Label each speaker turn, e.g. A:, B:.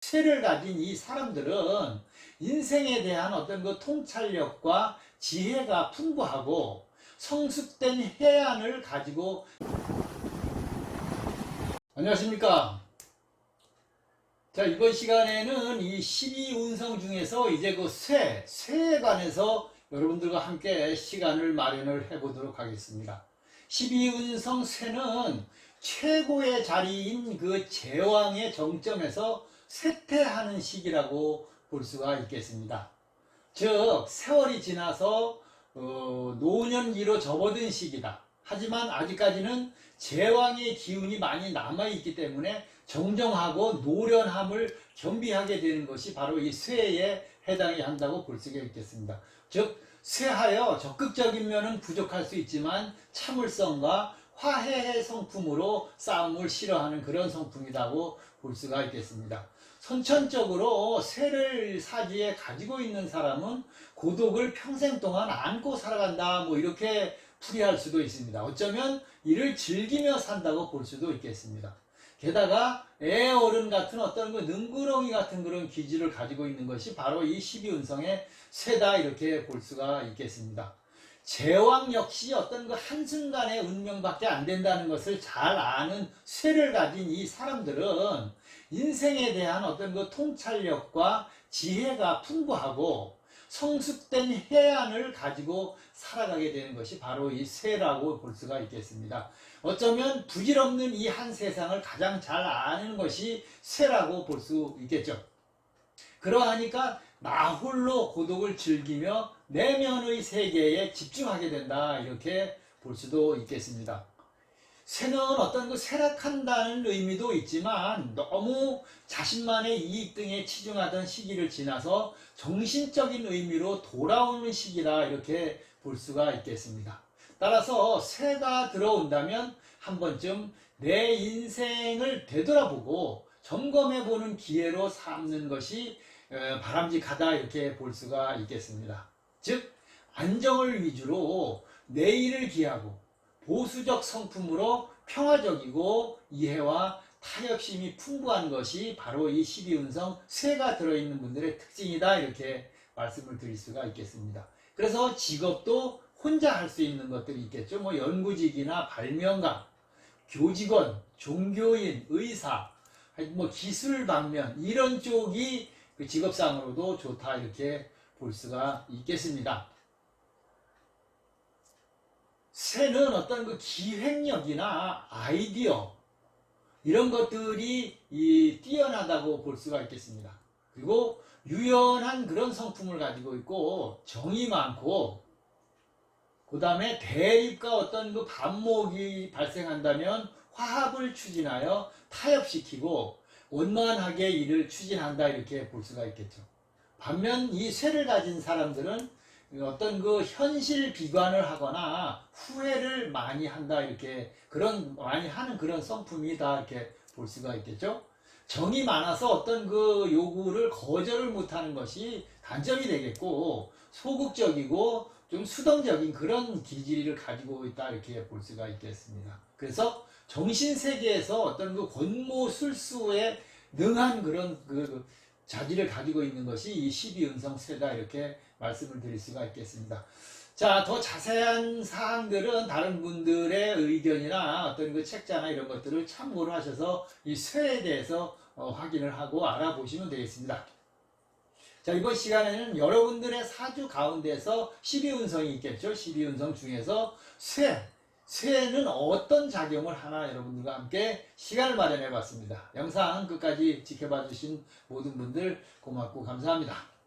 A: 쇠를 가진 이 사람들은 인생에 대한 어떤 그 통찰력과 지혜가 풍부하고 성숙된 해안을 가지고 안녕하십니까. 자, 이번 시간에는 이 12운성 중에서 이제 그 쇠, 쇠에 관해서 여러분들과 함께 시간을 마련을 해 보도록 하겠습니다. 12운성 쇠는 최고의 자리인 그 제왕의 정점에서 쇠퇴하는 시기라고 볼 수가 있겠습니다. 즉, 세월이 지나서 어, 노년기로 접어든 시기다. 하지만 아직까지는 제왕의 기운이 많이 남아있기 때문에 정정하고 노련함을 겸비하게 되는 것이 바로 이 쇠에 해당이 한다고 볼 수가 있겠습니다. 즉, 쇠하여 적극적인 면은 부족할 수 있지만 참을성과 화해의 성품으로 싸움을 싫어하는 그런 성품이라고 볼 수가 있겠습니다. 선천적으로 쇠를 사지에 가지고 있는 사람은 고독을 평생 동안 안고 살아간다 뭐 이렇게 풀이할 수도 있습니다. 어쩌면 이를 즐기며 산다고 볼 수도 있겠습니다. 게다가 애 어른 같은 어떤 그 능구렁이 같은 그런 기질을 가지고 있는 것이 바로 이 12운성의 쇠다 이렇게 볼 수가 있겠습니다. 제왕 역시 어떤 그 한순간의 운명밖에 안 된다는 것을 잘 아는 쇠를 가진 이 사람들은 인생에 대한 어떤 그 통찰력과 지혜가 풍부하고 성숙된 해안을 가지고 살아가게 되는 것이 바로 이 쇠라고 볼 수가 있겠습니다. 어쩌면 부질없는 이 한 세상을 가장 잘 아는 것이 쇠라고 볼 수 있겠죠. 그러하니까 나 홀로 고독을 즐기며 내면의 세계에 집중하게 된다 이렇게 볼 수도 있겠습니다. 쇠는 어떤 그 쇠락한다는 의미도 있지만 너무 자신만의 이익 등에 치중하던 시기를 지나서 정신적인 의미로 돌아오는 시기라 이렇게 볼 수가 있겠습니다. 따라서 쇠가 들어온다면 한 번쯤 내 인생을 되돌아보고 점검해 보는 기회로 삼는 것이 어, 바람직하다 이렇게 볼 수가 있겠습니다. 즉 안정을 위주로 내일을 기하고 보수적 성품으로 평화적이고 이해와 타협심이 풍부한 것이 바로 이 12운성 쇠가 들어있는 분들의 특징이다 이렇게 말씀을 드릴 수가 있겠습니다. 그래서 직업도 혼자 할 수 있는 것들이 있겠죠. 뭐 연구직이나 발명가, 교직원, 종교인, 의사, 뭐 기술 방면 이런 쪽이 그 직업상으로도 좋다 이렇게 볼 수가 있겠습니다. 새는 어떤 그 기획력이나 아이디어 이런 것들이 이 뛰어나다고 볼 수가 있겠습니다. 그리고 유연한 그런 성품을 가지고 있고 정이 많고 그 다음에 대립과 어떤 그 반목이 발생한다면 화합을 추진하여 타협시키고 원만하게 일을 추진한다 이렇게 볼 수가 있겠죠. 반면 이 쇠를 가진 사람들은 어떤 그 현실 비관을 하거나 후회를 많이 한다 이렇게 그런 많이 하는 그런 성품이다 이렇게 볼 수가 있겠죠. 정이 많아서 어떤 그 요구를 거절을 못하는 것이 단점이 되겠고 소극적이고 좀 수동적인 그런 기질을 가지고 있다 이렇게 볼 수가 있겠습니다. 그래서 정신 세계에서 어떤 그 권모술수에 능한 그런 그 자질을 가지고 있는 것이 이 12운성 쇠다 이렇게 말씀을 드릴 수가 있겠습니다. 자, 더 자세한 사항들은 다른 분들의 의견이나 어떤 그 책자나 이런 것들을 참고를 하셔서 이 쇠에 대해서 어, 확인을 하고 알아보시면 되겠습니다. 자, 이번 시간에는 여러분들의 사주 가운데서 12운성이 있겠죠. 12운성 중에서 쇠, 쇠는 어떤 작용을 하나 여러분들과 함께 시간을 마련해 봤습니다. 영상 끝까지 지켜봐 주신 모든 분들 고맙고 감사합니다.